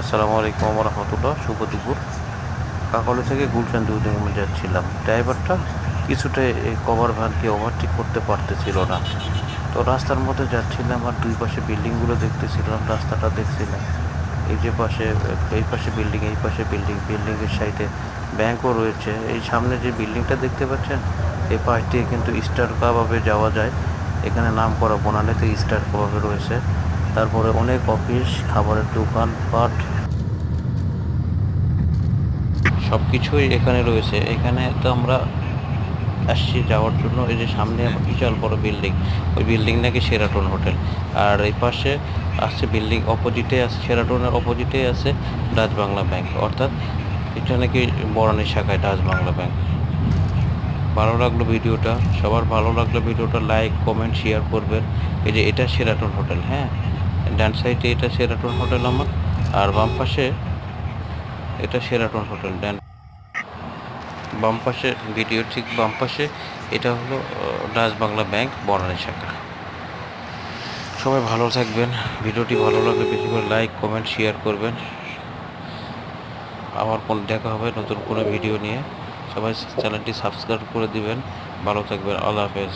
আসসালামু আলাইকুম রহমতুল্লাহ, শুভ দুপুর। কাকলে থেকে গুলশান দুই দুদিন যাচ্ছিলাম। ড্রাইভারটা কিছুটা এই কভার ভ্যানকে ওভারটেক করতে পারতেছিল না। তো রাস্তার মধ্যে যাচ্ছিলাম আর দুই পাশে বিল্ডিংগুলো দেখতেছিলাম, রাস্তাটা দেখছিলাম। এই যে পাশে, এই পাশে বিল্ডিং, এই পাশে বিল্ডিং, বিল্ডিংয়ের সাইডে ব্যাংকও রয়েছে। এই সামনে যে বিল্ডিংটা দেখতে পাচ্ছেন এই পাশ দিয়ে কিন্তু স্টার কাবাবে যাওয়া যায়। এখানে নাম করা, বনানীতে স্টার কাবাবে রয়েছে। তারপরে অনেক অফিস খাবারের দোকান পাট। সব কিছুই এখানে রয়েছে। এখানে তো আমরা আসছি যাওয়ার জন্য। এই যে সামনে বিশাল বড় বিল্ডিং ওই বিল্ডিং নাকি সেরাটন হোটেল আর এই পাশে আসছে বিল্ডিং অপোজিটে আছে সেরাটনের অপোজিটে আছে ডাচ বাংলা ব্যাংক অর্থাৎ এটা নাকি বরানি শাখায় ডাচ বাংলা ব্যাংক ভালো লাগল ভিডিওটা। সবার ভালো লাগল ভিডিওটা লাইক কমেন্ট শেয়ার করবেন। এই যে এটা সেরাটন হোটেল হ্যাঁ? ডান সাইডে এটা সেরাটন হোটেল আমার, আর বাম পাশে এটা সেরাটন হোটেল ডান বাম পাশে ভিডিও ঠিক বাম পাশে, এটা হলো ডাচ বাংলা ব্যাংক, বনানী শাখা। সবাই ভালো থাকবেন, ভিডিওটি ভালো লাগলে বেশি করে লাইক কমেন্ট শেয়ার করবেন। আবার কোন দেখা হবে নতুন কোনো ভিডিও নিয়ে। সবাই চ্যানেলটি সাবস্ক্রাইব করে দিবেন। ভালো থাকবেন, আল্লাহ হাফেজ।